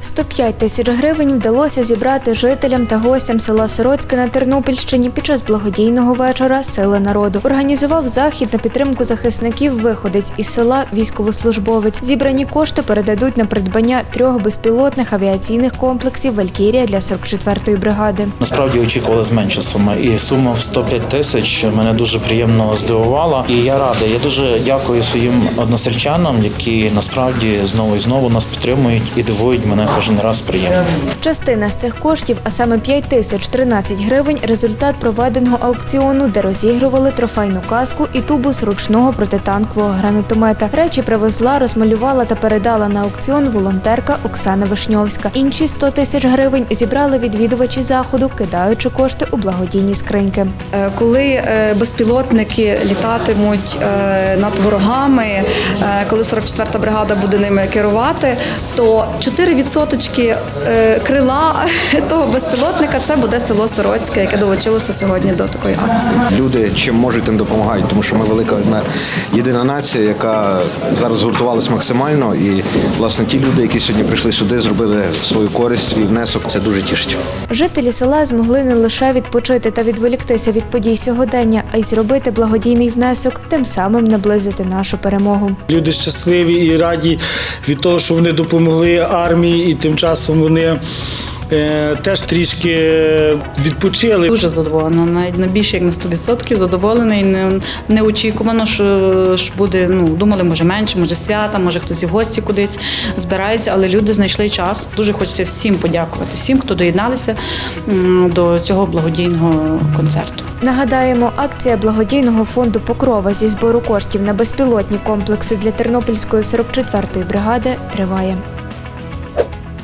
105 тисяч гривень вдалося зібрати жителям та гостям села Сороцьке на Тернопільщині під час благодійного вечора Сили народу. Організував захід на підтримку захисників виходець із села військовослужбовець. Зібрані кошти передадуть на придбання трьох безпілотних авіаційних комплексів Валькірія для 44-ї бригади. Насправді очікували зменшу сума, і сума в 105 тисяч мене дуже приємно здивувала. І я радий. Я дуже дякую своїм односельчанам, які насправді знову і знову нас підтримують і дивують мене кожен раз приємно. Частина з цих коштів, а саме 5 тисяч 13 гривень, результат проведеного аукціону, де розігрували трофейну каску і тубус ручного протитанкового гранатомета. Речі привезла, розмалювала та передала на аукціон волонтерка Оксана Вишньовська. Інші 100 тисяч гривень зібрали відвідувачі заходу, кидаючи кошти у благодійні скриньки. Е, Коли е, безпілотники літатимуть е, над ворогами, коли 44-та бригада буде ними керувати, то 4% е, крила того безпілотника це буде село Сороцьке, яке долучилося сьогодні до такої акції. Люди чим можуть, тим допомагають, тому що ми велика одна єдина нація, яка зараз згуртувалась максимально. І власне ті люди, які сьогодні прийшли сюди, зробили свою користь, свій внесок. Це дуже тішить. Жителі села змогли не лише відпочити та відволіктися від подій сьогодення, а й зробити благодійний внесок, тим самим наблизити нашу перемогу. Люди щасливі і раді від того, що вони допомогли армії, і тим часом вони теж трішки відпочили. Дуже задоволена, навіть на більше як на 100% задоволена і не, неочікувано, що, що буде. Ну думали, може менше, може свята, може хтось і в гості кудись збирається, але люди знайшли час. Дуже хочеться всім подякувати, всім, хто доєдналися до цього благодійного концерту. Нагадаємо, акція благодійного фонду Покрова зі збору коштів на безпілотні комплекси для Тернопільської 44-ї бригади триває.